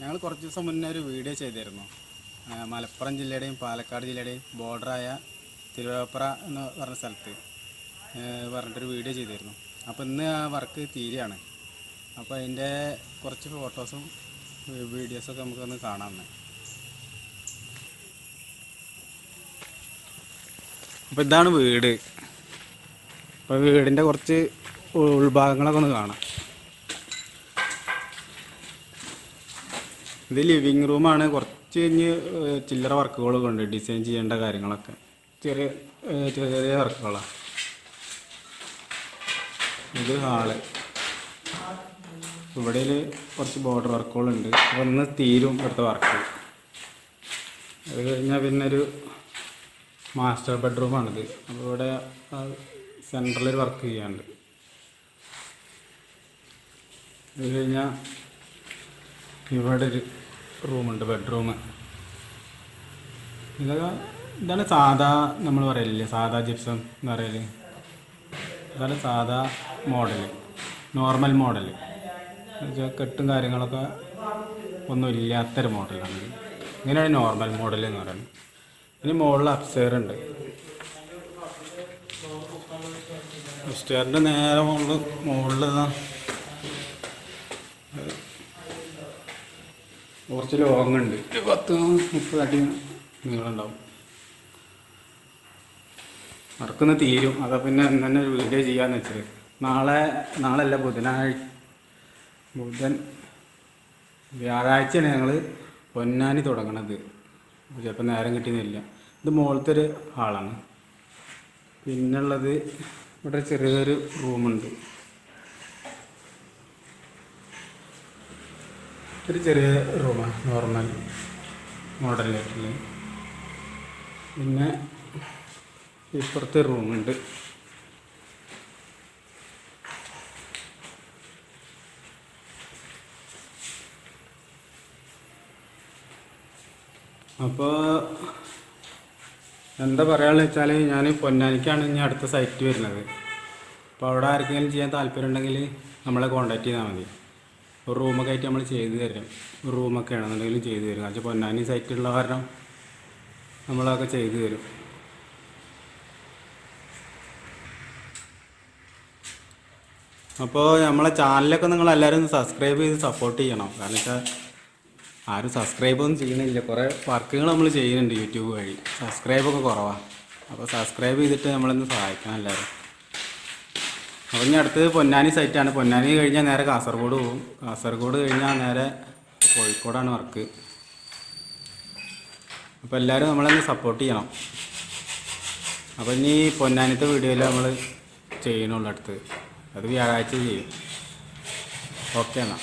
ഞങ്ങൾ കുറച്ച് ദിവസം മുന്നേ ഒരു വീഡിയോ ചെയ്തിരുന്നു മലപ്പുറം ജില്ലയുടെയും പാലക്കാട് ജില്ലയുടെയും ബോർഡറായ തിരുവാപ്പുറ എന്ന് പറഞ്ഞ സ്ഥലത്ത് പറഞ്ഞിട്ടൊരു വീഡിയോ ചെയ്തിരുന്നു. അപ്പോൾ ഇന്ന് ആ വർക്ക് തീരെയാണ് അപ്പോൾ അതിന്റെ കുറച്ച് ഫോട്ടോസും വീഡിയോസൊക്കെ നമുക്കൊന്ന് കാണാമെന്ന് അപ്പോൾ ഇതാണ് വീട്. അപ്പോൾ വീടിന്റെ കുറച്ച് ഉൾഭാഗങ്ങളൊക്കെ ഒന്ന് കാണാം. ഇത് ലിവിങ് റൂമാണ് കുറച്ച് കഴിഞ്ഞ് ചില്ലറ വർക്കുകളൊക്കെ ഉണ്ട്. ഡിസൈൻ ചെയ്യേണ്ട കാര്യങ്ങളൊക്കെ. ചെറിയ ചെറിയ ചെറിയ വർക്കുകളാണ് ഇത് ഹാൾ. ഇവിടെ കുറച്ച് ബോർഡർ വർക്കുകളുണ്ട് ഒന്ന് തീരും ഇവിടുത്തെ വർക്ക് അത് കഴിഞ്ഞാൽ പിന്നെ ഒരു മാസ്റ്റർ ബെഡ്റൂമാണിത് അപ്പോൾ ഇവിടെ സെൻട്രലൊരു വർക്ക് ചെയ്യാനുണ്ട്. അത് കഴിഞ്ഞാൽ ഇവിടെ ഒരു റൂമുണ്ട് ബെഡ്റൂം. ഇതൊക്കെ ഇതാണ് സാധാ നമ്മൾ പറയലില്ലേ സാധാ ജിപ്സം എന്ന് പറയൽ. ഇതാണ് സാധാ മോഡൽ നോർമൽ മോഡൽ കെട്ടും കാര്യങ്ങളൊക്കെ ഒന്നും ഇല്ലാത്തൊരു മോഡലാണ്. ഇങ്ങനെയാണ് നോർമൽ മോഡൽ എന്ന് പറയുന്നത്. ഇനി മുകളിൽ അപ്സ്റ്റെയർ ഉണ്ട്. അപ്സ്റ്റെയറിന്റെ നേരെ മുകളിൽ മുകളിൽ കുറച്ച് ലോങ് ഉണ്ട് ഒരു പത്ത് മുപ്പത് അടി നീളുണ്ടാവും മറക്കുന്ന തീരും. അതാ പിന്നെ ഇന്ന് തന്നെ ഒരു വീഡിയോ ചെയ്യാന്ന് വെച്ചത്. നാളെ നാളല്ല ബുധനാഴ്ച ബുധൻ വ്യാഴാഴ്ചയാണ് ഞങ്ങൾ പൊന്നാനി തുടങ്ങണത്. ചിലപ്പോൾ നേരം കിട്ടിയെന്നില്ല. ഇത് മുകളിലത്തെ ഒരു ഹാളാണ്. പിന്നുള്ളത് ഇവിടെ ചെറിയൊരു റൂമുണ്ട്. ഒരു ചെറിയ റൂമാണ് നോർമൽ മോഡലായിട്ടുള്ള പിന്നെ ഇപ്പുറത്തെ റൂമുണ്ട് അപ്പോൾ എന്താ പറയാന്ന് വെച്ചാൽ ഞാൻ പൊന്നാനിക്കാണ് ഇനി അടുത്ത സൈറ്റ് വരുന്നത്. അപ്പോൾ അവിടെ ആർക്കെങ്കിലും ചെയ്യാൻ താല്പര്യം ഉണ്ടെങ്കിൽ നമ്മളെ കോൺടാക്ട് ചെയ്താൽ മതി. ഒരു റൂമൊക്കെ ആയിട്ട് നമ്മൾ ചെയ്ത് തരും. റൂമൊക്കെ ആണെന്നുണ്ടെങ്കിലും ചെയ്ത് തരും. കാരണം പൊന്നാനി സൈറ്റുള്ള കാരണം നമ്മളതൊക്കെ ചെയ്ത് തരും. അപ്പോൾ നമ്മളെ ചാനലൊക്കെ നിങ്ങൾ എല്ലാവരും സബ്സ്ക്രൈബ് ചെയ്ത് സപ്പോർട്ട് ചെയ്യണം. കാരണം വെച്ചാൽ ആരും സബ്സ്ക്രൈബ് ഒന്നും ചെയ്യണില്ല. കുറേ വർക്കുകൾ നമ്മൾ ചെയ്യുന്നുണ്ട് യൂട്യൂബ് വഴി. സബ്സ്ക്രൈബൊക്കെ കുറവാണ് അപ്പോൾ സബ്സ്ക്രൈബ് ചെയ്തിട്ട് നമ്മളൊന്ന് സഹായിക്കണം എല്ലാവരും. അപ്പോൾ ഇനി അടുത്തത് പൊന്നാനി സൈറ്റാണ് പൊന്നാനി കഴിഞ്ഞാൽ നേരെ കാസർഗോഡ് പോകും. കാസർഗോഡ് കഴിഞ്ഞാൽ നേരെ കോഴിക്കോടാണ് വർക്ക് അപ്പോൾ എല്ലാവരും നമ്മളൊന്ന് സപ്പോർട്ട് ചെയ്യണം. അപ്പോൾ ഇനി പൊന്നാനിത്തെ വീഡിയോയിൽ നമ്മൾ ചെയ്യണുള്ളൂ അടുത്ത്. അത് വ്യാഴാഴ്ച ചെയ്യും. ഓക്കെ എന്നാൽ